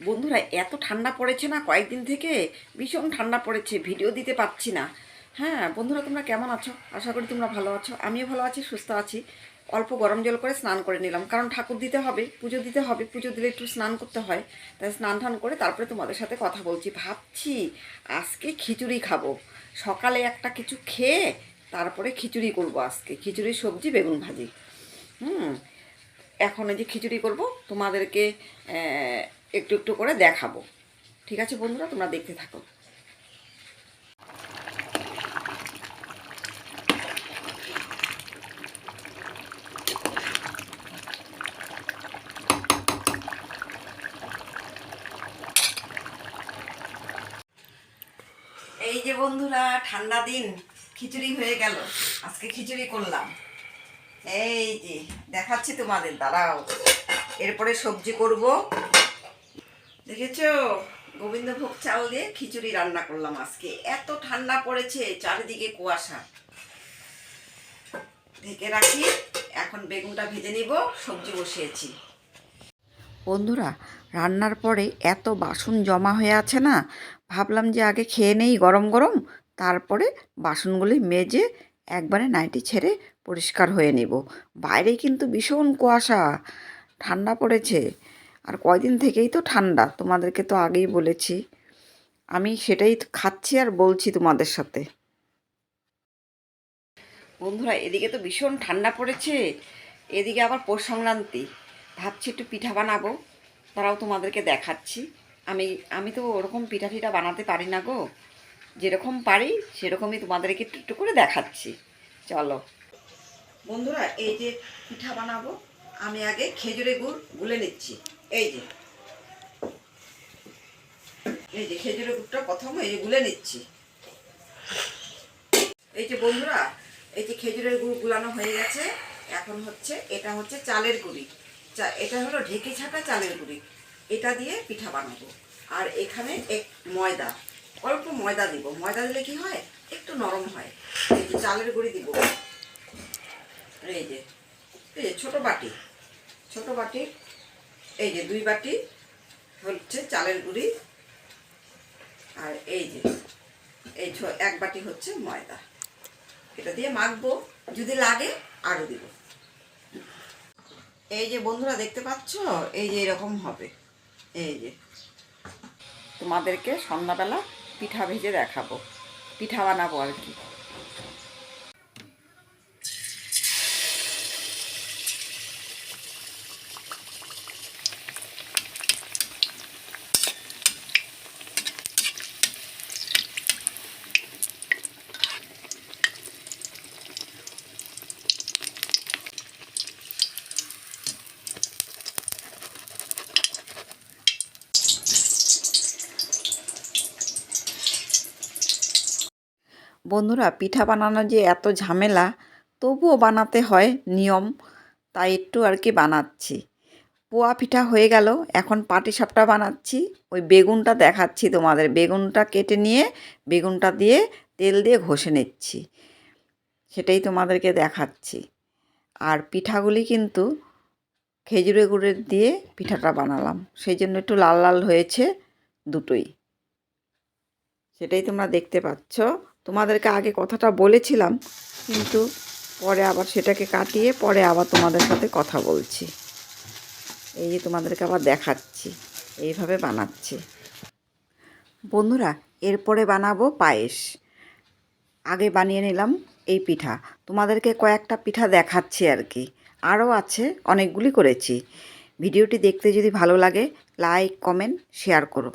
বন্ধুরা, এত ঠান্ডা পড়েছে না কয়েকদিন থেকে? ভীষণ ঠান্ডা পড়েছে, ভিডিও দিতে পারছি না। হ্যাঁ বন্ধুরা, তোমরা কেমন আছো? আশা করি তোমরা ভালো আছো। আমিও ভালো আছি, সুস্থ আছি। অল্প গরম জল করে স্নান করে নিলাম। কারণ ঠাকুর দিতে হবে, পুজো দিতে হবে। পুজো দিলে একটু স্নান করতে হয়। তাই স্নান টান করে তারপরে তোমাদের সাথে কথা বলছি। ভাবছি আজকে খিচুড়ি খাব। সকালে একটা কিছু খেয়ে তারপরে খিচুড়ি করব আজকে। খিচুড়ি সবজি, বেগুন ভাজি। হুম, এখন এই যে খিচুড়ি করব, তোমাদেরকে একটু একটু করে দেখাবো। ঠিক আছে বন্ধুরা, তোমরা দেখতে থাকো। এই যে বন্ধুরা, ঠান্ডা দিন, খিচুড়ি হয়ে গেল। আজকে খিচুড়ি করলাম। এই যে, দেখাচ্ছি তোমাদের, দাঁড়াও। এরপরে সবজি করব। দেখেছ? গোবিন্দভোগ চাল দিয়ে খিচুড়ি রান্না করলাম আজকে। এত ঠান্ডা পড়েছে চারিদিকে কুয়াশা। ঢেকে রাখি, এখন বেগুনটা ভেজে নিব, সবজি বসিয়েছি। বন্ধুরা, রান্নার পরে এত বাসন জমা হয়ে আছে না, ভাবলাম যে আগে খেয়ে নেই গরম গরম, তারপরে বাসনগুলি মেজে একবারে নাইটি ছেড়ে পরিষ্কার হয়ে নেব। বাইরে কিন্তু ভীষণ কুয়াশা, ঠান্ডা পড়েছে। আর কয়দিন থেকেই তো ঠান্ডা, তোমাদেরকে তো আগেই বলেছি। আমি সেটাই খাচ্ছি আর বলছি তোমাদের সাথে। বন্ধুরা, এদিকে তো ভীষণ ঠান্ডা পড়েছে, এদিকে আবার পৌষ সংক্রান্তি। ভাবছি একটু পিঠা বানাবো, তারাও তোমাদেরকে দেখাচ্ছি। আমি আমি তো ওরকম পিঠা টিঠা বানাতে পারি না গো। যেরকম পারি, সেরকমই তোমাদেরকে একটু একটু করে দেখাচ্ছি। চলো। বন্ধুরা, এই যে পিঠা বানাবো, আমি আগে খেজুরে গুড় গুলে নিচ্ছি। এই যে। এই যে খেজুরের গুড়টা প্রথম এই গুলে নিচ্ছি। এই যে বন্ধুরা, এই যে খেজুরের গুড় গুলানো হয়ে গেছে। এখন হচ্ছে, এটা হচ্ছে চালের গুঁড়ি। এটা হলো ঢেকে ছাটা চালের গুঁড়ি। এটা দিয়ে পিঠা বানাবো। আর এখানে এক ময়দা, অল্প ময়দা দিব। ময়দা দিলে কি হয়? একটু নরম হয়। এই যে চালের গুঁড়ি দিব। এই যে এই যে ছোটো বাটি। ছোট বাটি এই যে দুই বাটি হচ্ছে চালের গুঁড়ি আর এই যে এই এক বাটি হচ্ছে ময়দা। এটা দিয়ে মাখবো, যদি লাগে আরও দিব। এই যে বন্ধুরা দেখতে পাচ্ছ? এই যে এরকম হবে। এই যে তোমাদেরকে সন্ধ্যাবেলা পিঠা ভেজে দেখাবো। পিঠা বানাবো আর কি। বন্ধুরা, পিঠা বানানো যে এত ঝামেলা, তবুও বানাতে হয় নিয়ম, তাই একটু আর কি বানাচ্ছি। পোয়া পিঠা হয়ে গেল, এখন পাটিসাপটা বানাচ্ছি, ওই বেগুনটা দেখাচ্ছি তোমাদের। বেগুনটা কেটে নিয়ে, বেগুনটা দিয়ে তেল দিয়ে ঘষে নিচ্ছি, সেটাই তোমাদেরকে দেখাচ্ছি। আর পিঠাগুলি কিন্তু খেজুরে গুড়ের দিয়ে পিঠাটা বানালাম, সেই জন্য একটু লাল লাল হয়েছে দুটোই। সেটাই তোমরা দেখতে পাচ্ছ। তোমাদেরকে আগে কথাটা বলেছিলাম, কিন্তু পরে আবার সেটাকে কাটিয়ে পরে আবার তোমাদের সাথে কথা বলছি। এই যে তোমাদেরকে আবার দেখাচ্ছি, এইভাবে বানাচ্ছি। বন্ধুরা, এরপরে বানাবো পায়েস। আগে বানিয়ে নিলাম এই পিঠা। তোমাদেরকে কয়েকটা পিঠা দেখাচ্ছি আর কি। আরও আছে, অনেকগুলি করেছি। ভিডিওটি দেখতে যদি ভালো লাগে, লাইক, কমেন্ট, শেয়ার করো।